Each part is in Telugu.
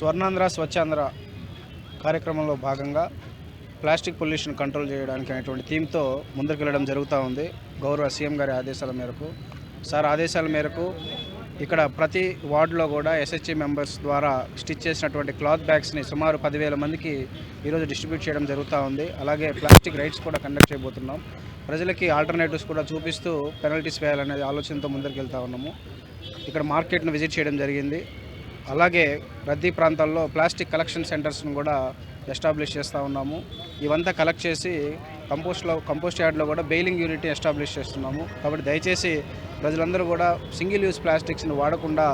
స్వర్ణాంధ్ర స్వచ్ఛాంధ్ర కార్యక్రమంలో భాగంగా ప్లాస్టిక్ పొల్యూషన్ కంట్రోల్ చేయడానికి అనేటువంటి థీమ్తో ముందుకెళ్ళడం జరుగుతూ ఉంది. గౌరవ సీఎం గారి ఆదేశాల మేరకు. సార్ ఆదేశాల మేరకు ఇక్కడ ప్రతి వార్డులో కూడా ఎస్హెచ్ఏ మెంబర్స్ ద్వారా స్టిచ్ చేసినటువంటి క్లాత్ బ్యాగ్స్ని సుమారు పదివేల మందికి ఈరోజు డిస్ట్రిబ్యూట్ చేయడం జరుగుతూ ఉంది. అలాగే ప్లాస్టిక్ రైడ్స్ కూడా కండక్ట్ చేయబోతున్నాం. ప్రజలకి ఆల్టర్నేటివ్స్ కూడా చూపిస్తూ పెనల్టీస్ వేయాలనే ఆలోచనతో ముందరికి వెళ్తా ఉన్నాము. ఇక్కడ మార్కెట్ను విజిట్ చేయడం జరిగింది. అలాగే రద్దీ ప్రాంతాల్లో ప్లాస్టిక్ కలెక్షన్ సెంటర్స్ను కూడా ఎస్టాబ్లిష్ చేస్తూ ఉన్నాము. ఇవంతా కలెక్ట్ చేసి కంపోస్ట్లో కంపోస్ట్ యార్డ్లో కూడా బెయిలింగ్ యూనిట్ ఎస్టాబ్లిష్ చేస్తున్నాము. కాబట్టి దయచేసి ప్రజలందరూ కూడా సింగిల్ యూజ్ ప్లాస్టిక్స్ని వాడకుండా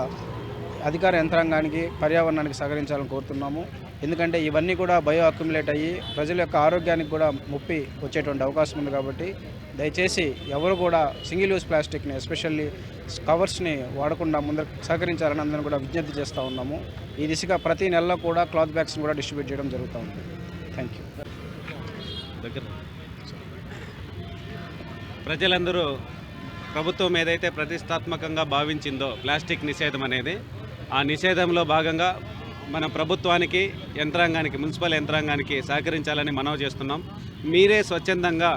అధికార యంత్రాంగానికి పర్యావరణానికి సహకరించాలని కోరుతున్నాము. ఎందుకంటే ఇవన్నీ కూడా బయో అక్యుములేట్ అయ్యి ప్రజల యొక్క ఆరోగ్యానికి కూడా ముప్పి వచ్చేటువంటి అవకాశం ఉంది కాబట్టి దయచేసి ఎవరు కూడా సింగిల్ యూజ్ ప్లాస్టిక్ని ఎస్పెషల్లీ కవర్స్ని వాడకుండా ముందర సహకరించాలని అందరం కూడా విజ్ఞప్తి చేస్తూ ఉన్నాము. ఈ దిశగా ప్రతి నెలలో కూడా క్లాత్ బ్యాగ్స్ని కూడా డిస్ట్రిబ్యూట్ చేయడం జరుగుతూ ఉంది. థ్యాంక్ యూ ప్రజలందరూ ప్రభుత్వం ఏదైతే ప్రతిష్టాత్మకంగా భావించిందో ప్లాస్టిక్ నిషేధం అనేది ఆ నిషేధంలో భాగంగా మన ప్రభుత్వానికి యంత్రాంగానికి మున్సిపల్ యంత్రాంగానికి సహకరించాలని మనవి చేస్తున్నాం. మీరే స్వచ్ఛందంగా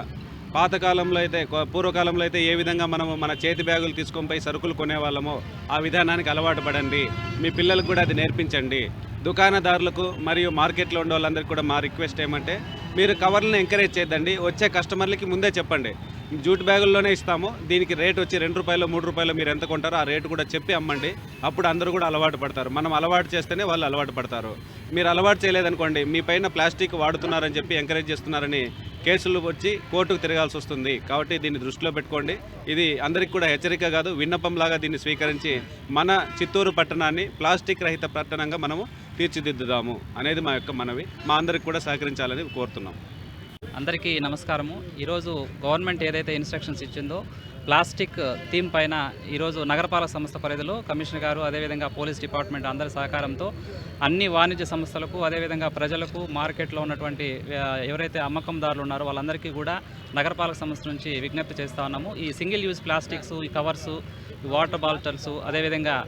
పాతకాలంలో అయితే పూర్వకాలంలో అయితే ఏ విధంగా మనము మన చేతి బ్యాగులు తీసుకొని పోయి సరుకులు కొనేవాళ్ళమో ఆ విధానానికి అలవాటు పడండి. మీ పిల్లలకు కూడా అది నేర్పించండి. దుకాణదారులకు మరియు మార్కెట్లో ఉండే వాళ్ళందరికీ కూడా మా రిక్వెస్ట్ ఏమంటే మీరు కవర్లను ఎంకరేజ్ చేద్దండి వచ్చే కస్టమర్లకి ముందే చెప్పండి. జూట్ బ్యాగుల్లోనే ఇస్తాము దీనికి రేట్ వచ్చి రెండు రూపాయలు మూడు రూపాయలు మీరు ఎంత కొంటారో ఆ రేటు కూడా చెప్పి అమ్మండి. అప్పుడు అందరూ కూడా అలవాటు పడతారు. మనం అలవాటు చేస్తేనే వాళ్ళు అలవాటు పడతారు. మీరు అలవాటు చేయలేదనుకోండి మీ పైన ప్లాస్టిక్ వాడుతున్నారని చెప్పి ఎంకరేజ్ చేస్తున్నారని కేసులు వచ్చి కోర్టుకు తిరగాల్సి వస్తుంది. కాబట్టి దీన్ని దృష్టిలో పెట్టుకోండి. ఇది అందరికీ కూడా హెచ్చరిక కాదు. విన్నపంలాగా దీన్ని స్వీకరించి మన చిత్తూరు పట్టణాన్ని ప్లాస్టిక్ రహిత పట్టణంగా మనము తీర్చిదిద్దుదాము అనేది మా యొక్క మనవి. మా అందరికి కూడా సహకరించాలని కోరుతున్నాం. అందరికీ నమస్కారము. ఈరోజు గవర్నమెంట్ ఏదైతే ఇన్స్ట్రక్షన్స్ ఇచ్చిందో ప్లాస్టిక్ థీమ్ పైన ఈరోజు నగరపాలక సంస్థ పరిధిలో కమిషనర్ గారు అదేవిధంగా పోలీస్ డిపార్ట్మెంట్ అందరి సహకారంతో అన్ని వాణిజ్య సంస్థలకు అదేవిధంగా ప్రజలకు మార్కెట్లో ఉన్నటువంటి ఎవరైతే అమ్మకందారులు ఉన్నారో వాళ్ళందరికీ కూడా నగరపాలక సంస్థ నుంచి విజ్ఞప్తి చేస్తా ఉన్నాము. ఈ సింగిల్ యూజ్ ప్లాస్టిక్స్ ఈ కవర్సు వాటర్ బాటిల్స్ అదేవిధంగా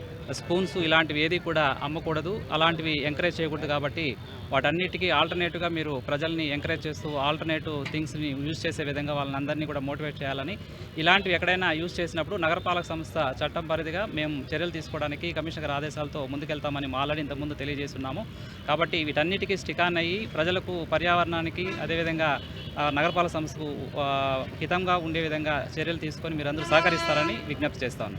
స్పూన్స్ ఇలాంటివి ఏది కూడా అమ్మకూడదు. అలాంటివి ఎంకరేజ్ చేయకూడదు కాబట్టి వాటన్నిటికీ ఆల్టర్నేటివ్గా మీరు ప్రజల్ని ఎంకరేజ్ చేస్తూ ఆల్టర్నేటివ్ థింగ్స్ని యూజ్ చేసే విధంగా వాళ్ళని అందరినీ కూడా మోటివేట్ చేయాలని ఇలాంటివి ఎక్కడైనా యూజ్ చేసినప్పుడు నగరపాలక సంస్థ చట్టం పరిధిగా మేము చర్యలు తీసుకోవడానికి కమిషనర్ ఆదేశాలతో ముందుకెళ్తామని మా ఆల్రెడీ ఇంతకుముందు తెలియజేస్తున్నాము కాబట్టి వీటన్నిటికీ స్టికాన్ అయ్యి ప్రజలకు పర్యావరణానికి అదేవిధంగా నగరపాలక సంస్థకు హితంగా ఉండే విధంగా చర్యలు తీసుకొని మీరందరూ సహకరిస్తారని విజ్ఞప్తి చేస్తాను